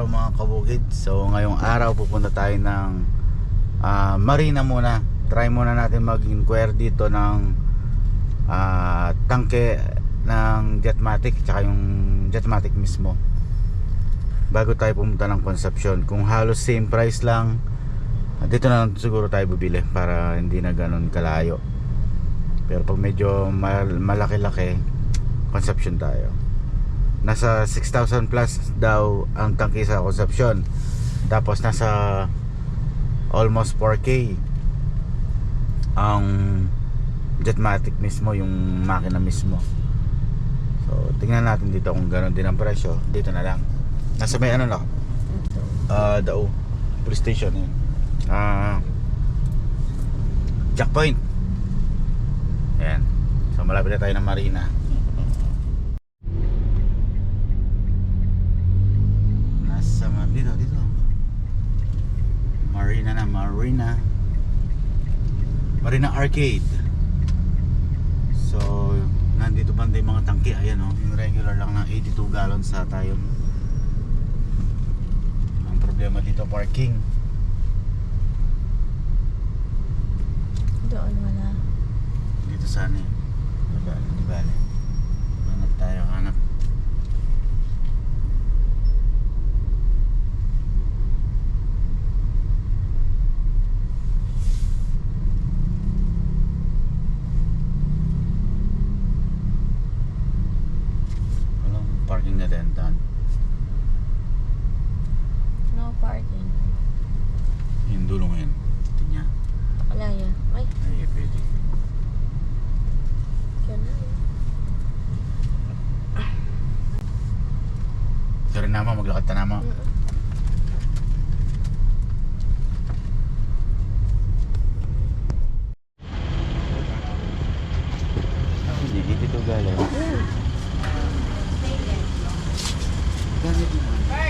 araw mga kabukid. So ngayong araw pupunta tayo ng ah, Marina muna. Try muna natin mag-inquire dito ng ah, tangke ng Jetmatic Tsaka yung Jetmatic mismo. Bago tayo pumunta ng Concepcion. Kung halos same price lang Dito na lang siguro tayo bibili Para hindi na ganun kalayo. Pero pag medyo mal- malaki-laki Concepcion tayo nasa 6,000 plus daw ang tangke sa Concepcion tapos nasa almost 4K ang Jetmatic mismo yung makina mismo. So tingnan natin dito kung gano'n din ang presyo. Dito na lang. Nasa may ano na uh, Dao police station yun. Ah checkpoint yan so malapit na tayo ng Marina dito, dito. Marina na, Marina. Marina Arcade. So, nandito banda yung mga tangke. Ayan oh, yung regular lang na 82 gallons sa tayo. Ang problema dito, parking. Doon wala. Dito sana eh. Di bale, di bale. Hanap tayo, hanap. Parking na din doon. No parking. Yung dulong yun. Ito niya. Wala yan. Ay, Ay, pwede. yun na yun. Sorry naman, maglakad ta naman. Mm-mm. Hindi, dito galing. Mm. Ganit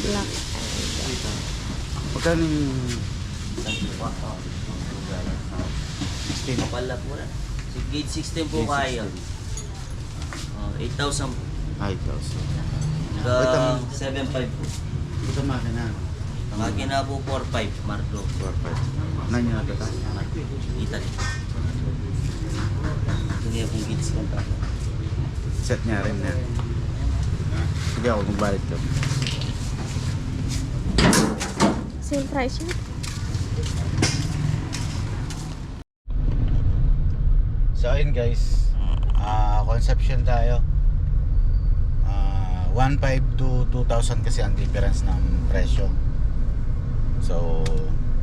Black. Magkano yung 16? Pala po na. Gauge 16 po kaya. Oh, 8,000 po. Ay, thousand. Hanggang 7,500 po. Ito makina. Makina po 4,500 Marlo. 4-5. Nanya na tatas? Italy. Ito niya pong gauge kanta. Set niya rin na. Sige ako magbalit ko. Same price yun? So ayun guys, ah conception tayo. Ah 1.5 to 2,000 kasi ang difference ng presyo. So,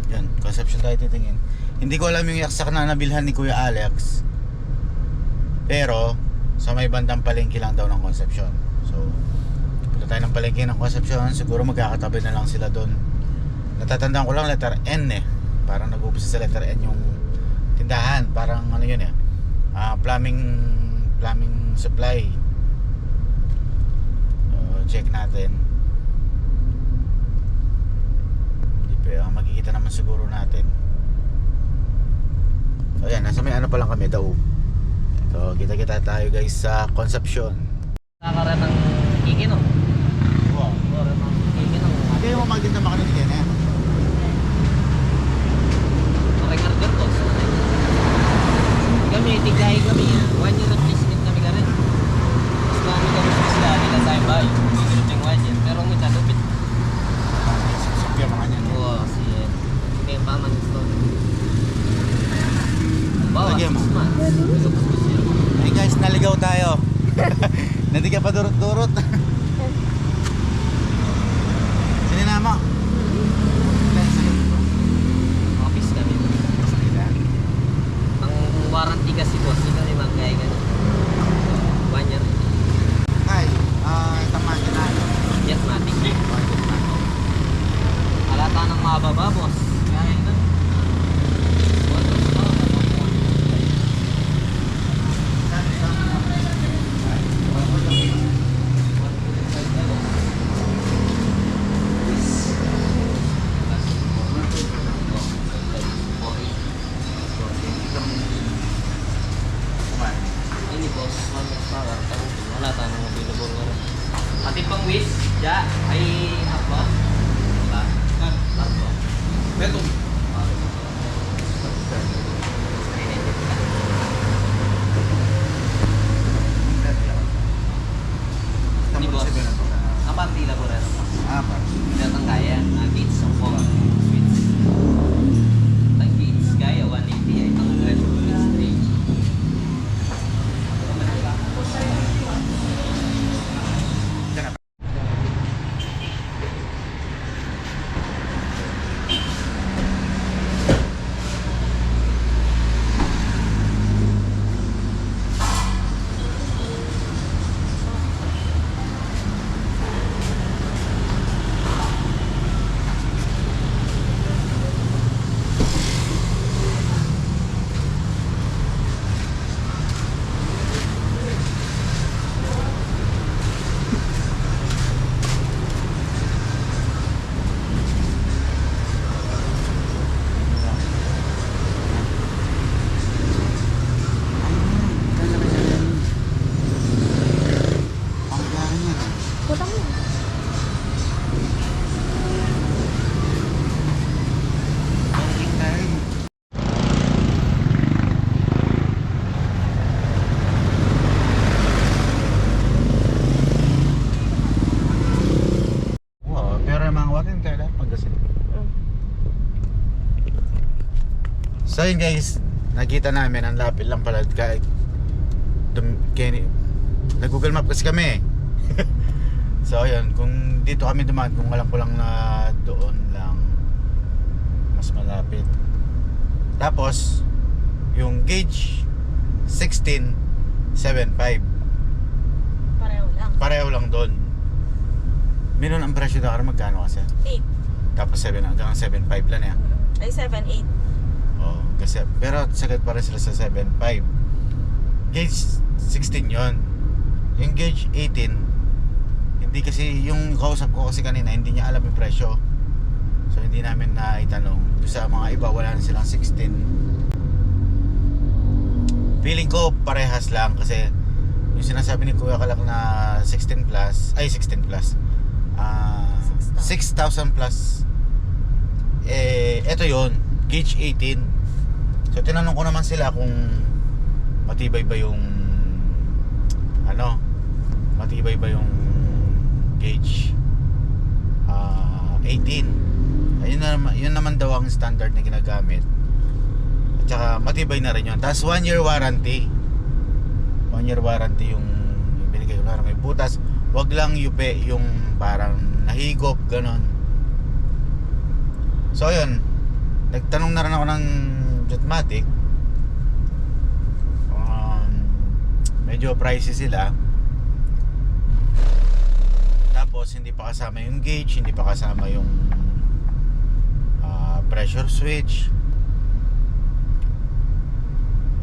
yun, conception tayo titingin. Hindi ko alam yung yaksak na nabilhan ni Kuya Alex. Pero, sa may bandang palengke lang daw ng conception. So, punta tayo ng palengke ng conception. Siguro magkakatabi na lang sila doon. Natatandaan ko lang letter N eh. Parang nag-upisa sa letter N yung tindahan. Parang ano yun eh. Ah, plumbing plumbing supply. Check natin. Hindi pa, ah, makikita naman siguro natin. So, ayan, nasa may ano pa lang kami, daw. So, kita-kita tayo guys sa Concepcion. Nakakarat ng kikino. Wow. Nakakarat ng kikino. Hindi mo maganda makinig yan eh. Makikargar to. Kami, tiglahi kami. lava, vamos. Ainda So yun guys, nakita namin ang lapit lang pala kahit dum, kaya, nag-google map kasi kami. so ayun, kung dito kami dumaan, kung alam ko lang na doon lang mas malapit. Tapos, yung gauge 16 7.5 Pareho lang. pareho lang doon. Minun ang presyo na magkano kasi? 8. Tapos 7 hanggang 7.5 lang yan. Ay, 7, 8. Oo, kasi pero sagad pa rin sila sa 7.5. Gauge 16 yon. Yung gauge 18, Hindi kasi yung kausap ko kasi kanina, hindi niya alam yung presyo. So hindi namin na itanong. Yung sa mga iba wala na silang 16. Feeling ko parehas lang kasi yung sinasabi ni Kuya Kalak na 16 plus, ay 16 plus. Ah 6,000 plus. Eh eto yon gauge 18. So tinanong ko naman sila kung matibay ba yung ano, matibay ba yung gauge ah 18 ayun na yun naman daw ang standard na ginagamit. At saka matibay na rin yun. Tapos 1 year warranty. 1 year warranty yung, yung binigay ko. Na may butas. Wag lang yupe yung parang nahigop ganon so ayun nagtanong na rin ako ng Jetmatic um, medyo pricey sila. Tapos hindi pa kasama yung gauge, hindi pa kasama yung ah, pressure switch.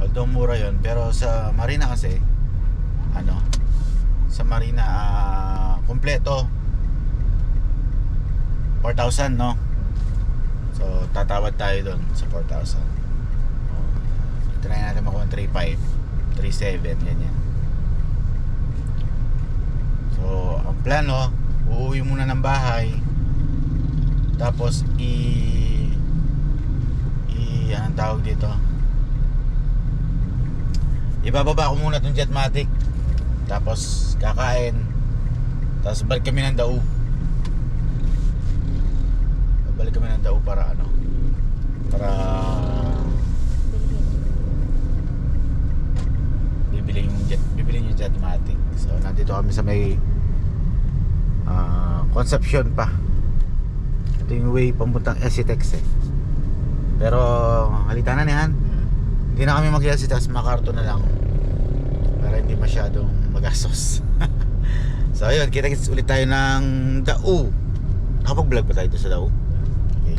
Although mura yon pero sa Marina kasi ano sa Marina ah, kompleto 4,000 no so tatawad tayo doon sa 4,000 oh, try natin makuha 3,500 3,700 ganyan So, ang plano, uuwi muna ng bahay. Tapos i i anong tawag dito? Ibababa ko muna tong Jetmatic. Tapos kakain. Tapos balik kami ng Dau. Balik kami ng Dau para ano? Para bibili yung jet bibili yung Jetmatic. So nandito kami sa may ah, Concepcion pa. Ito yung way pamuntang Esitex eh. Pero halita na niyan. Hindi na kami mag-Esitex, makarto na lang. Para hindi masyadong magastos. so ayun, kita-kits ulit tayo ng Dau. Nakapag-vlog pa tayo sa Dau. Okay.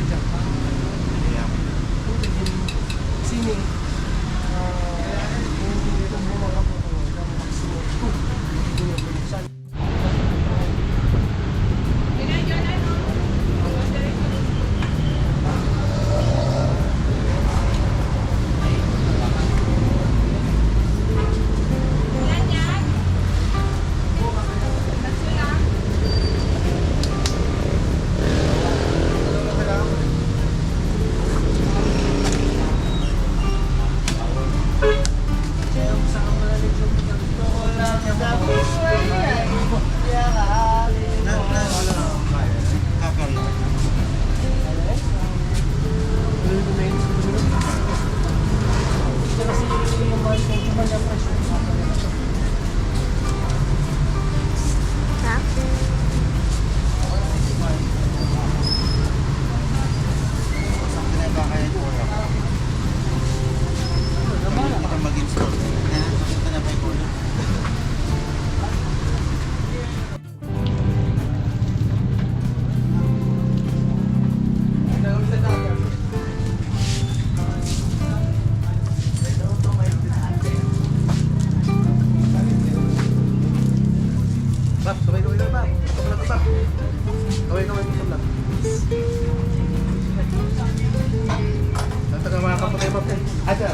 Bab. Ada.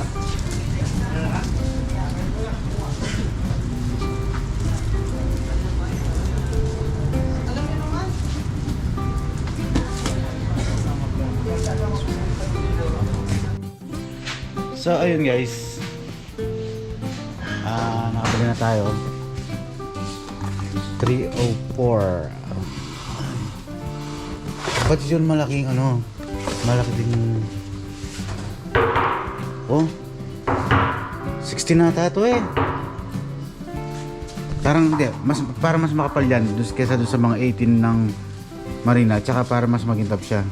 So ayun guys. Ah, nakabili na tayo. 304. Ba't yun malaking ano? Malaki din. Oh. 16 na ata to eh. Parang hindi, mas, para mas makapal yan dus, kesa doon sa mga 18 ng Marina. Tsaka para mas magintab siya.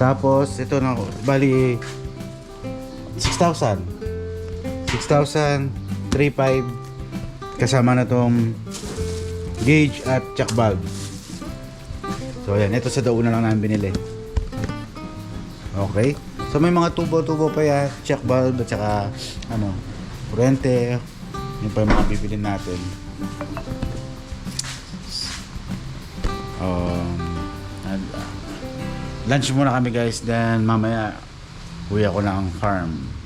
Tapos, ito na, bali, 6,000. 6,000, 3,500. Kasama na tong gauge at check valve. So, ayan. Ito sa dauna lang namin binili. Okay. So, may mga tubo-tubo pa yan. Check valve at saka, ano, kurente. Yun pa yung mga bibilin natin. Um, and, uh, lunch muna kami guys. Then, mamaya, uwi ako ng farm.